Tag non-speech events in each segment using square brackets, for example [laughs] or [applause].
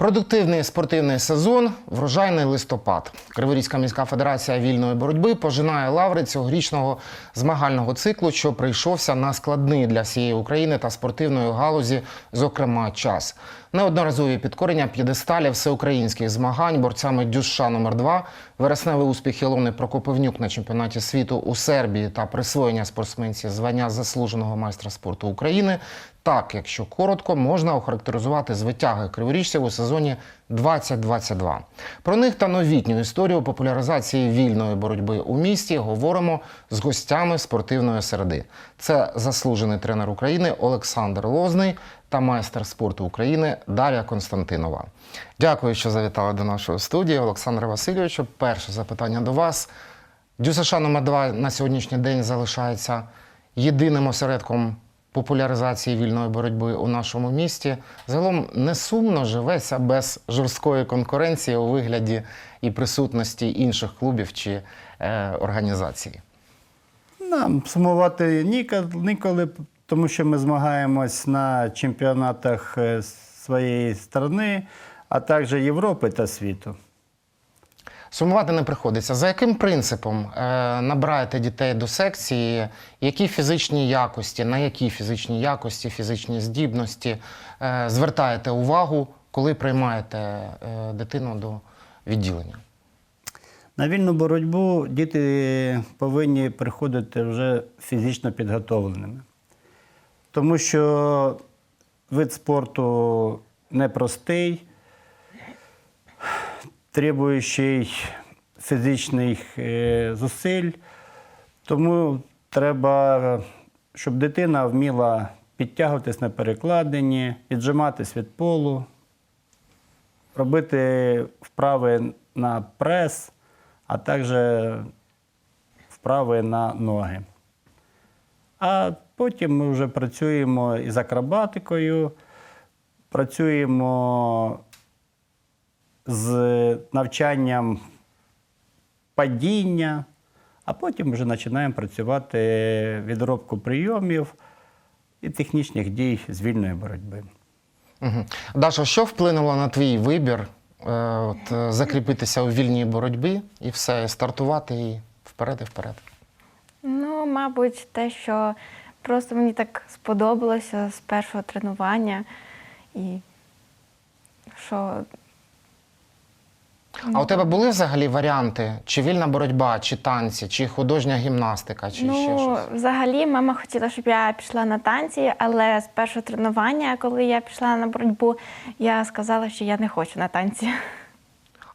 Продуктивний спортивний сезон, врожайний листопад. Криворізька міська федерація вільної боротьби пожинає лаври цьогорічного змагального циклу, що прийшовся на складний для всієї України та спортивної галузі, зокрема, час. Неодноразові підкорення п'єдесталів всеукраїнських змагань борцями Дюша номер 2 вересневий успіх Ілони Прокоповнюк на чемпіонаті світу у Сербії та присвоєння спортсменці звання заслуженого майстра спорту України. Так, якщо коротко, можна охарактеризувати звитяги криворіжців у сезоні 2022. Про них та новітню історію популяризації вільної боротьби у місті говоримо з гостями спортивної середи. Це заслужений тренер України Олександр Лозний та майстер спорту України Дар'я Константинова. Дякую, що завітали до нашої студії. Олександре Васильовичу, перше запитання до вас. ДЮСШ номер 2 на сьогоднішній день залишається єдиним осередком популяризації вільної боротьби у нашому місті. Загалом не сумно живеться без жорсткої конкуренції у вигляді і присутності інших клубів чи е, організацій. Нам сумувати ніко- ніколи, тому що ми змагаємось на чемпіонатах е, своєї країни, а також Європи та світу. Сумувати не приходиться. За яким принципом е, набираєте дітей до секції? Які фізичні якості, на які фізичні якості, фізичні здібності е, звертаєте увагу, коли приймаєте е, дитину до відділення? На вільну боротьбу діти повинні приходити вже фізично підготовленими. Тому що вид спорту непростий, требуючий фізичних е, зусиль. Тому треба, щоб дитина вміла підтягуватись на перекладині, віджиматись від полу, робити вправи на прес, а також вправи на ноги. А потім ми вже працюємо із акробатикою, працюємо з навчанням падіння, а потім вже починаємо працювати відробку прийомів і технічних дій з вільної боротьби. Угу. Даша, що вплинуло на твій вибір е, от, е, закріпитися у вільній боротьбі і все, і стартувати і вперед і вперед? Ну, мабуть, те, що просто мені так сподобалося з першого тренування. І що А у тебе були взагалі варіанти? Чи вільна боротьба, чи танці, чи художня гімнастика, чи ще ну, щось? взагалі мама хотіла, щоб я пішла на танці, але з першого тренування, коли я пішла на боротьбу, я сказала, що я не хочу на танці.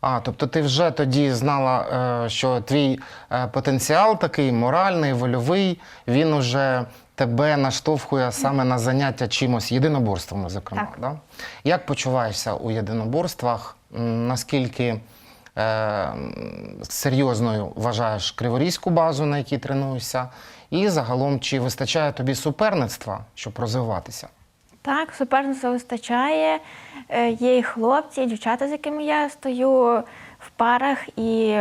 А, тобто ти вже тоді знала, е, що твій е, потенціал такий моральний, вольовий, він уже тебе наштовхує саме на заняття чимось єдиноборствами, зокрема. Так. Да? Як почуваєшся у єдиноборствах? Наскільки е, серйозною вважаєш криворізьку базу, на якій тренуєшся? І загалом, чи вистачає тобі суперництва, щоб розвиватися? Так, суперництва вистачає. Е, Є і хлопці, і дівчата, з якими я стою в парах, і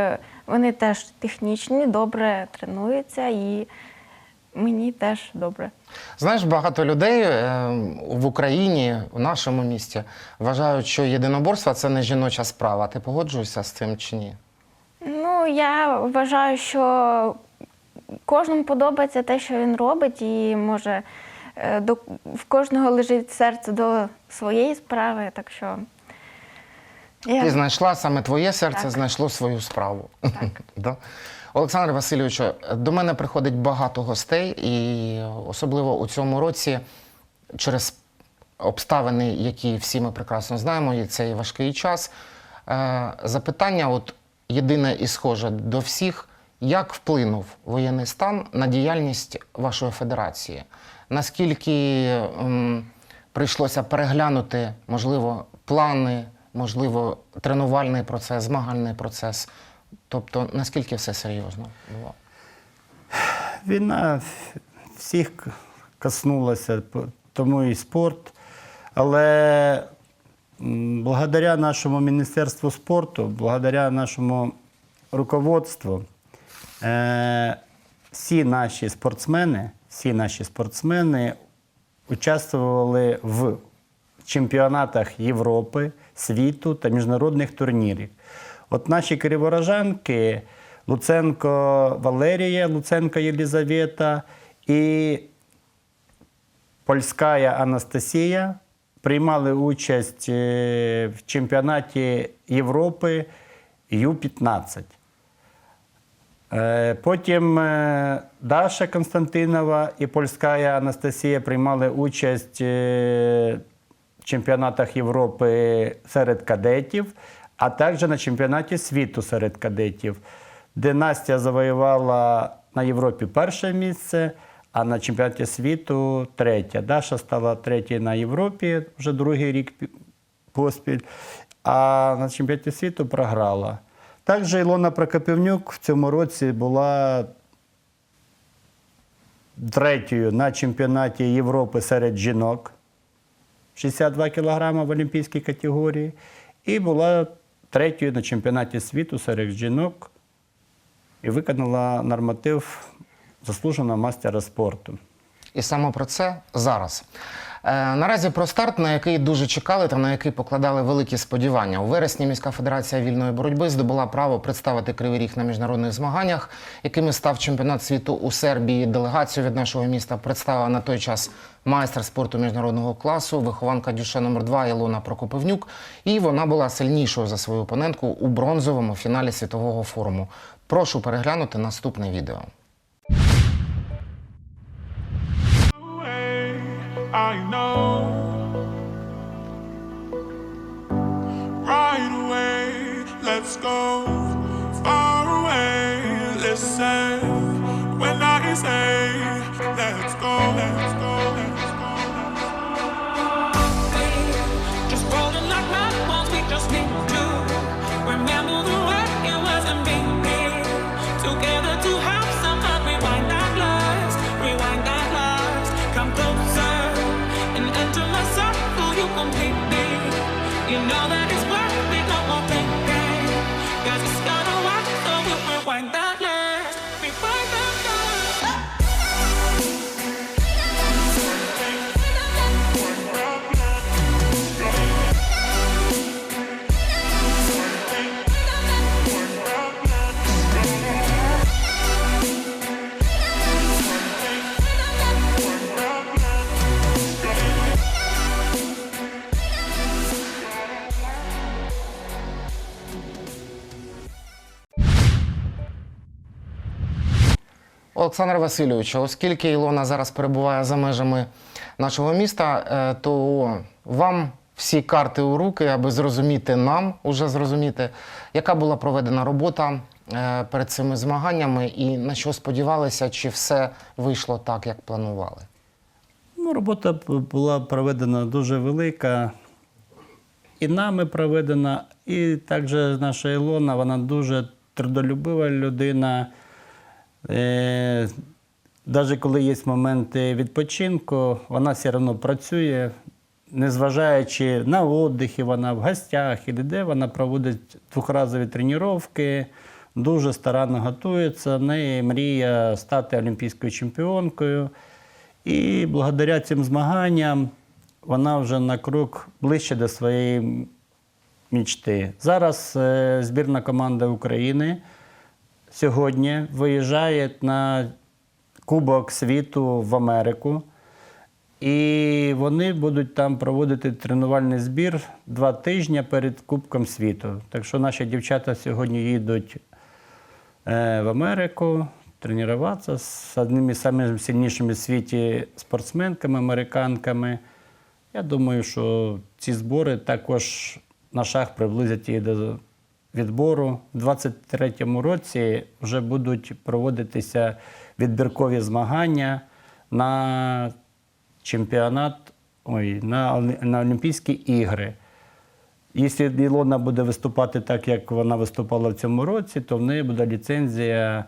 вони теж технічні, добре тренуються, і мені теж добре. Знаєш, багато людей е, в Україні, в нашому місті, вважають, що єдиноборство це не жіноча справа. Ти погоджуєшся з цим чи ні? Ну, я вважаю, що кожному подобається те, що він робить, і може е, до, в кожного лежить серце до своєї справи, так що. Ти знайшла саме твоє серце, Так. знайшло свою справу. Так. [laughs] да? Олександр Васильович, до мене приходить багато гостей, і особливо у цьому році, через обставини, які всі ми прекрасно знаємо, і цей важкий час. е, Запитання, от єдине і схоже до всіх, як вплинув воєнний стан на діяльність вашої федерації? Наскільки ем, прийшлося переглянути, можливо, плани, можливо, тренувальний процес, змагальний процес? Тобто, наскільки все серйозно було? Війна всіх коснулася, тому і спорт. Але благодаря нашому Міністерству спорту, благодаря нашому руководству, е, всі наші спортсмени, всі наші спортсмени участвували в чемпіонатах Європи, світу та міжнародних турнірів. От наші криворожанки Луценко Валерія, Луценко Єлізавета і Польська Анастасія приймали участь е, в чемпіонаті Європи Ю-15. Е, Потім е, Даша Константинова і польська Анастасія приймали участь чемпіонатах Європи серед кадетів, а також на чемпіонаті світу серед кадетів, де Настя завоювала на Європі перше місце, а на чемпіонаті світу третє. Даша стала третьою на Європі вже другий рік поспіль, а на чемпіонаті світу програла. Також Ілона Прокопівнюк в цьому році була третьою на чемпіонаті Європи серед жінок 62 кг в олімпійській категорії, і була третьою на чемпіонаті світу серед жінок і виконала норматив заслуженого мастера спорту. І саме про це зараз. Е, наразі про старт, на який дуже чекали та на який покладали великі сподівання. У вересні міська федерація вільної боротьби здобула право представити Кривий Ріг на міжнародних змаганнях, якими став чемпіонат світу у Сербії. Делегацію від нашого міста представила на той час майстер спорту міжнародного класу, вихованка дюше номер 2 Ілона Прокопивнюк. І вона була сильнішою за свою опонентку у бронзовому фіналі світового форуму. Прошу переглянути наступне відео. I know. Right away, let's go far away. Listen Олександр Васильович, оскільки Ілона зараз перебуває за межами нашого міста, е, то вам всі карти у руки, аби зрозуміти нам, уже зрозуміти, яка була проведена робота е, перед цими змаганнями і на що сподівалися, чи все вийшло так, як планували. Ну, робота була проведена дуже велика. І нами проведена, і також наша Ілона, вона дуже трудолюбива людина. Е, навіть коли є моменти відпочинку, вона все одно працює, незважаючи на віддихи, вона в гостях і де вона проводить двохразові тренування, дуже старанно готується. В неї мрія стати олімпійською чемпіонкою. І благодаря цим змаганням вона вже на крок ближче до своєї мічти. Зараз е, збірна команда України сьогодні виїжджає на Кубок світу в Америку. І вони будуть там проводити тренувальний збір два тижні перед Кубком світу. Так що наші дівчата сьогодні їдуть е, в Америку тренуватися з одними з сильнішими в світі спортсменками, американками. Я думаю, що ці збори також на шаг приблизять її до відбору. У 2023 році вже будуть проводитися відбіркові змагання на чемпіонат, ой, на, на Олімпійські ігри. Якщо Ілона буде виступати так, як вона виступала в цьому році, то в неї буде ліцензія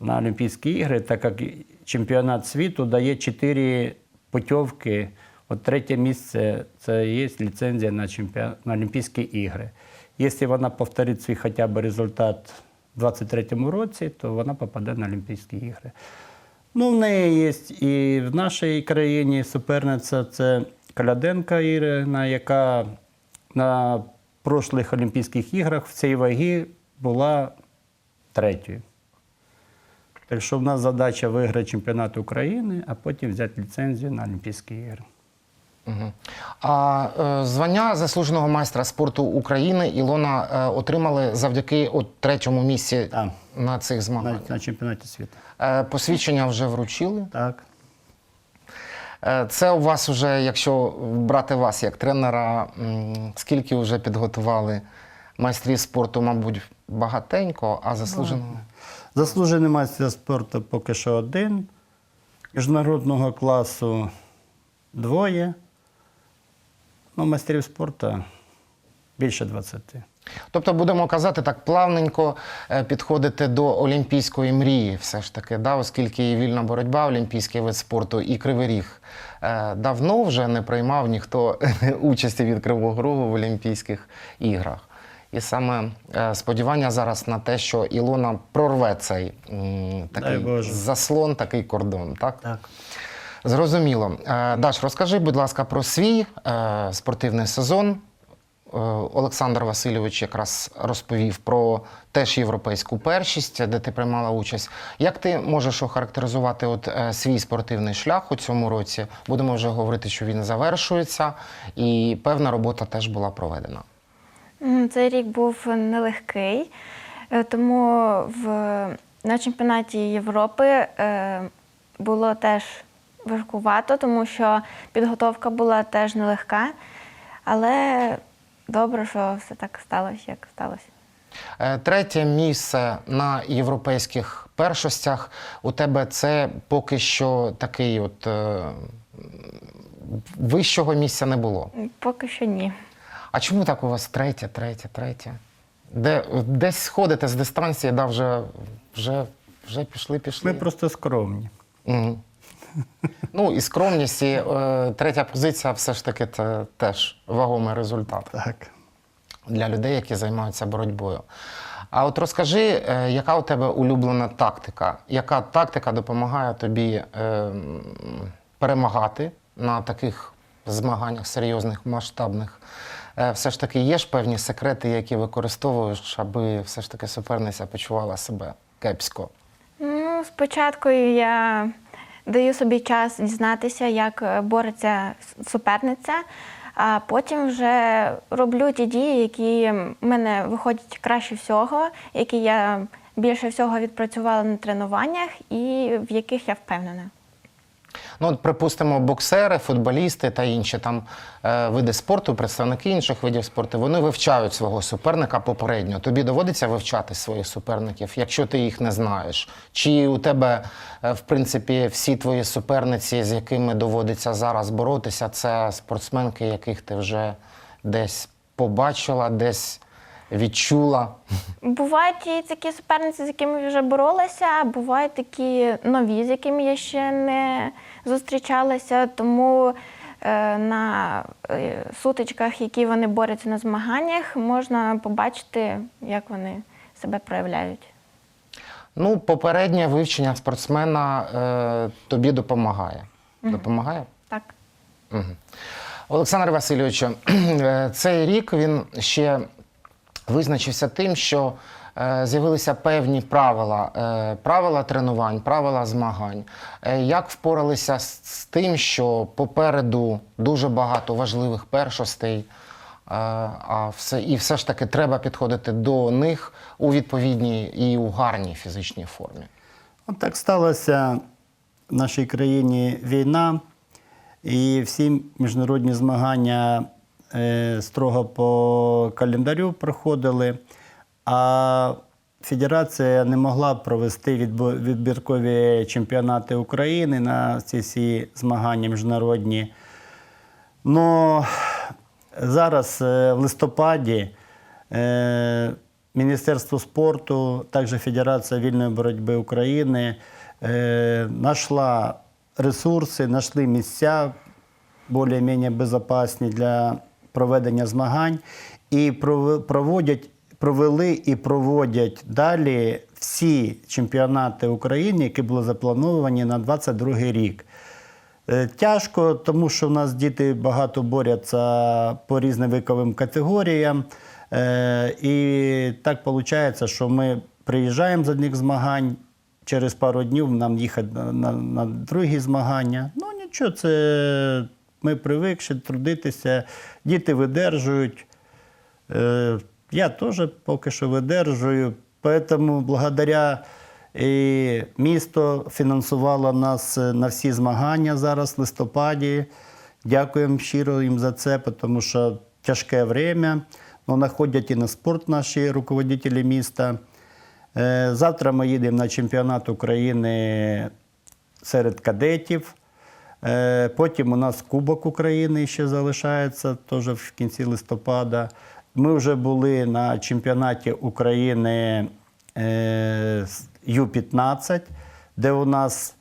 на Олімпійські ігри, так як чемпіонат світу дає чотири путівки. От третє місце це є ліцензія на, чемпіон... на Олімпійські ігри. Якщо вона повторить свій хоча б результат у 2023 році, то вона попаде на Олімпійські ігри. Ну, в неї є і в нашій країні суперниця це Каляденка Ірина, яка на прошлих Олімпійських іграх в цій вагі була третьою. Так що в нас задача виграти чемпіонат України, а потім взяти ліцензію на Олімпійські ігри. А е, звання заслуженого майстра спорту України Ілона е, отримали завдяки от, третьому місці Так. на цих змаганнях. на чемпіонаті світу. Е, посвідчення вже вручили. Так. Це у вас вже, якщо брати вас як тренера, скільки вже підготували майстрів спорту, мабуть, багатенько, а заслуженого. Заслужений майстер спорту поки що один. Міжнародного класу двоє. Ну, майстрів спорту більше 20. Тобто, будемо казати так, плавненько е, підходити до олімпійської мрії, все ж таки, да, оскільки і вільна боротьба, олімпійський вид спорту, і Кривий Ріг е, давно вже не приймав ніхто [laughs] участі від Кривого Рогу в Олімпійських іграх. І саме е, сподівання зараз на те, що Ілона прорве цей такий заслон, такий кордон. Так? Так. Зрозуміло. Е, Даш, розкажи, будь ласка, про свій е, спортивний сезон. Е, Олександр Васильович якраз розповів про теж європейську першість, де ти приймала участь. Як ти можеш охарактеризувати от, свій спортивний шлях у цьому році? Будемо вже говорити, що він завершується, і певна робота теж була проведена. Цей рік був нелегкий, тому в, на чемпіонаті Європи було теж важкувато, тому що підготовка була теж нелегка. Але добре, що все так сталося, як сталося. Е, Третє місце на європейських першостях. У тебе це поки що такий от е, вищого місця не було. Поки що ні. А чому так у вас третє, третє, третє? Де, десь сходите з дистанції, да, вже, вже, вже пішли, пішли. Ми просто скромні. Мгм. [laughs] Ну і скромність, і е, третя позиція все ж таки це теж вагомий результат Так. для людей, які займаються боротьбою. А от розкажи, е, яка у тебе улюблена тактика? Яка тактика допомагає тобі е, перемагати на таких змаганнях серйозних, масштабних? Е, Все ж таки є ж певні секрети, які використовуєш, аби все ж таки суперниця почувала себе кепсько. Ну, спочатку я даю собі час дізнатися, як е, бореться суперниця, а потім вже роблю ті дії, які в мене виходять краще всього, які я більше всього відпрацювала на тренуваннях і в яких я впевнена. Ну, от, припустимо, боксери, футболісти та інші там е, види спорту, представники інших видів спорту, вони вивчають свого суперника попередньо. Тобі доводиться вивчати своїх суперників, якщо ти їх не знаєш. Чи у тебе, е, в принципі, всі твої суперниці, з якими доводиться зараз боротися, це спортсменки, яких ти вже десь побачила, десь відчула. Бувають і такі суперниці, з якими вже боролася, а бувають такі нові, з якими я ще не зустрічалася. Тому е, на е, сутичках, які вони борються на змаганнях, можна побачити, як вони себе проявляють. Ну, попереднє вивчення спортсмена е, тобі допомагає. Допомагає? Так. Мгм. Олександр Васильович, [clears throat] е, цей рік він ще визначився тим, що е, з'явилися певні правила, е, правила тренувань, правила змагань. Е, Як впоралися з, тим, що попереду дуже багато важливих першостей, а все, і все ж таки треба підходити до них у відповідній і у гарній фізичній формі. От так сталося в нашій країні війна, і всі міжнародні змагання строго по календарю проходили, а федерація не могла провести відбіркові чемпіонати України на ці всі змагання міжнародні. Но зараз е, в листопаді е, Міністерство спорту, також Федерація вільної боротьби України е, знайшла ресурси, знайшли місця більш-менш безпечні для проведення змагань і проводять, провели і проводять далі всі чемпіонати України, які були заплановані на 2022 рік. Е, Тяжко, тому що в нас діти багато борються по різним віковим категоріям. Е, І так виходить, що ми приїжджаємо з одних змагань, через пару днів нам їхати на, на другі змагання. Ну нічого, це ми привикші трудитися, діти видержують. Е, Я теж поки що видержую. Тому благодаря і місто фінансувало нас е, на всі змагання зараз в листопаді. Дякуємо щиро їм за це, тому що тяжке время. Ну, находять і на спорт наші руководителі міста. Е, Завтра ми їдемо на чемпіонат України серед кадетів. Е, Потім у нас Кубок України ще залишається, теж в кінці листопада. Ми вже були на чемпіонаті України е, Ю-15, де у нас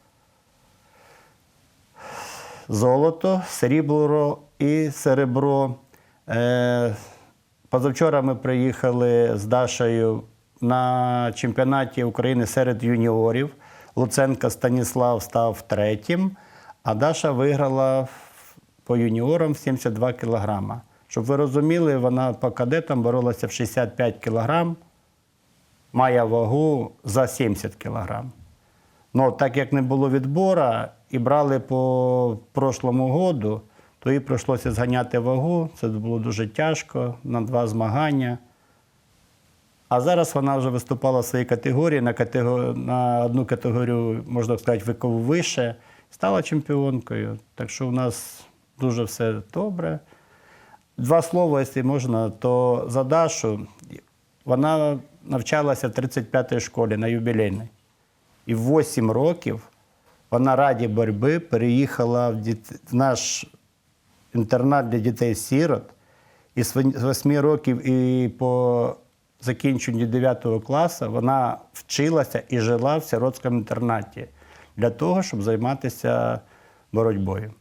золото, срібло і серебро. Е, Позавчора ми приїхали з Дашею на чемпіонаті України серед юніорів. Луценко Станіслав став третім, а Даша виграла по юніорам в 72 кілограма. Щоб ви розуміли, вона по кадетам боролася в 65 кілограм, має вагу за 70 кілограм. Ну, так як не було відбору і брали по прошлому году, то їй прийшлося зганяти вагу. Це було дуже тяжко на два змагання. А зараз вона вже виступала в своїй категорії на, катего... на одну категорію, можна сказати, вікову вище, стала чемпіонкою. Так що у нас дуже все добре. Два слова, якщо можна, то за Дашу вона навчалася в 35-й школі на юбілейній. І в 8 років вона раді боротьби переїхала в, діт... в наш інтернат для дітей-сірот. І з 8 років і по закінченню 9 класу вона вчилася і жила в сиротському інтернаті для того, щоб займатися боротьбою.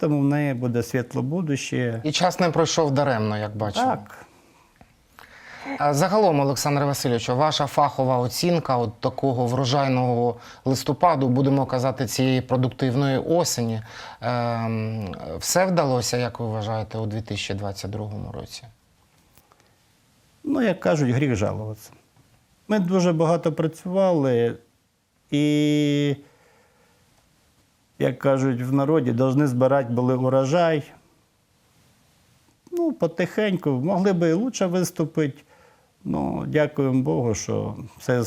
Тому в неї буде світло будуще. І час не пройшов даремно, як бачимо. Так. Загалом, Олександр Васильович, ваша фахова оцінка от такого врожайного листопаду, будемо казати, цієї продуктивної осені. Ем, все вдалося, як ви вважаєте, у 2022 році? Ну, як кажуть, гріх жалуватися. Ми дуже багато працювали і, як кажуть в народі, повинні збирати були урожай. Ну, потихеньку, могли би і краще виступити. Ну, дякуємо Богу, що все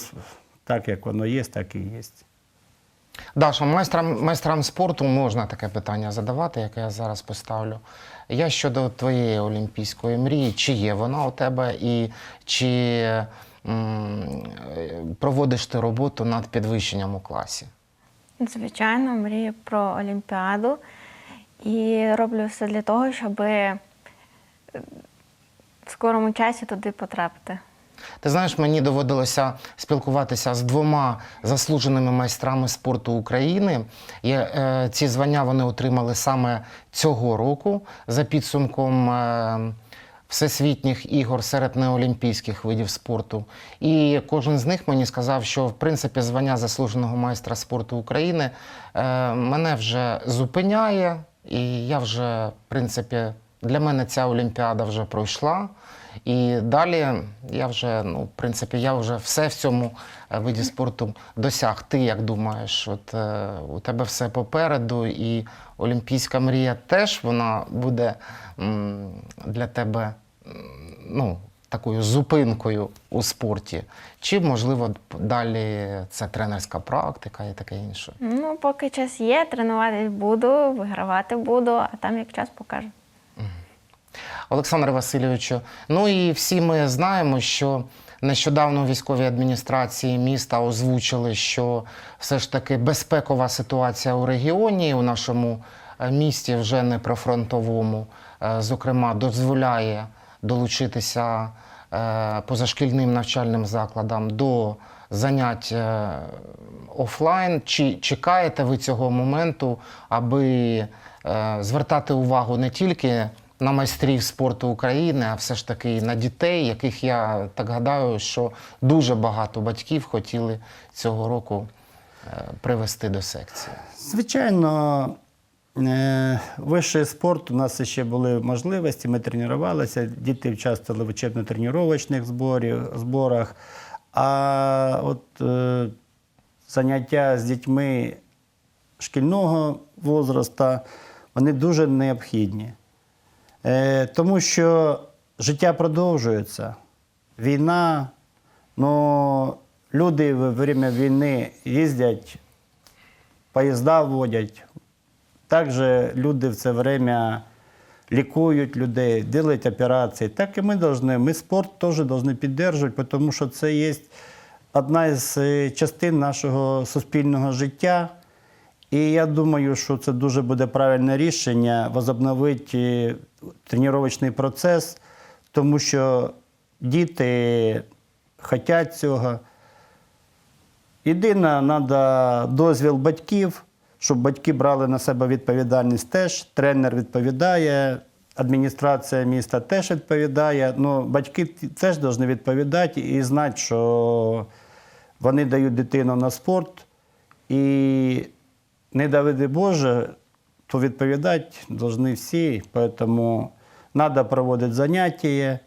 так, як воно є, так і є. Даша, майстрам, майстрам спорту можна таке питання задавати, яке я зараз поставлю. Я щодо твоєї олімпійської мрії, чи є вона у тебе, і чи проводиш ти роботу над підвищенням у класі? Звичайно, мрію про Олімпіаду і роблю все для того, щоб е, в скорому часі туди потрапити. Ти знаєш, мені доводилося спілкуватися з двома заслуженими майстрами спорту України. І, е, ці звання вони отримали саме цього року за підсумком. Е, Всесвітніх ігор серед неолімпійських видів спорту. І кожен з них мені сказав, що в принципі звання заслуженого майстра спорту України е, мене вже зупиняє, і я вже, в принципі, для мене ця Олімпіада вже пройшла. І далі я вже, ну, в принципі, я вже все в цьому е, виді спорту досяг. Ти як думаєш, от е, у тебе все попереду, і олімпійська мрія теж вона буде м, для тебе ну, такою зупинкою у спорті? Чи, можливо, далі це тренерська практика і таке інше? Ну, поки час є, тренуватись буду, вигравати буду, а там як час покаже. Олександре Васильовичу, ну і всі ми знаємо, що нещодавно у військовій адміністрації міста озвучили, що все ж таки безпекова ситуація у регіоні, у нашому е, місті вже не прифронтовому, е, зокрема, дозволяє долучитися е, позашкільним навчальним закладам до занять офлайн. Чи чекаєте ви цього моменту, аби звертати увагу не тільки на майстрів спорту України, а все ж таки на дітей, яких я так гадаю, що дуже багато батьків хотіли цього року е, привести до секції? Звичайно, е, вищий спорт у нас ще були можливості, ми тренувалися, діти участвували в учебно-тренувальних зборах. А от е, заняття з дітьми шкільного возрасту, вони дуже необхідні. Е, тому що життя продовжується, війна, ну, люди во время війни їздять поїзда водять. Також люди в це время лікують людей, роблять операції. Так і ми повинні. Ми спорт теж повинні підтримувати, тому що це є одна із е, частин нашого суспільного життя. І я думаю, що це дуже буде правильне рішення возобновити тренувальний процес, тому що діти хочуть цього. Єдине, треба дозвіл батьків, щоб батьки брали на себе відповідальність теж. Тренер відповідає, адміністрація міста теж відповідає. Ну, батьки теж повинні відповідати і знати, що вони дають дитину на спорт. І не давиди Боже, то відповідати повинні всі. Тому треба проводити заняття.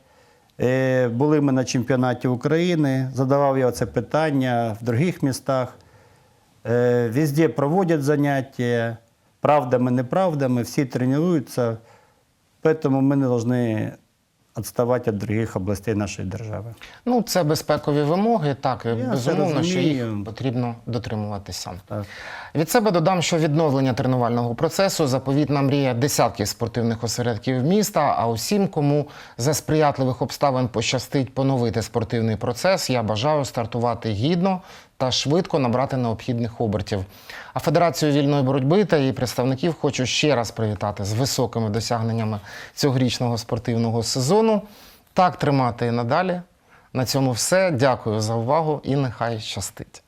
Е, Були ми на чемпіонаті України, задавав я це питання в інших містах. Е, Везде проводять заняття, правдами, неправдами, всі тренуються. Тому ми не повинні відставати від інших областей нашої держави. Ну, це безпекові вимоги, так, Я безумовно, що їх потрібно дотримуватися. Так. Від себе додам, що відновлення тренувального процесу заповітна мрія десятків спортивних осередків міста. А усім, кому за сприятливих обставин пощастить поновити спортивний процес, я бажаю стартувати гідно та швидко набрати необхідних обертів. А Федерацію вільної боротьби та її представників хочу ще раз привітати з високими досягненнями цьогорічного спортивного сезону. Так тримати і надалі. На цьому все. Дякую за увагу і нехай щастить.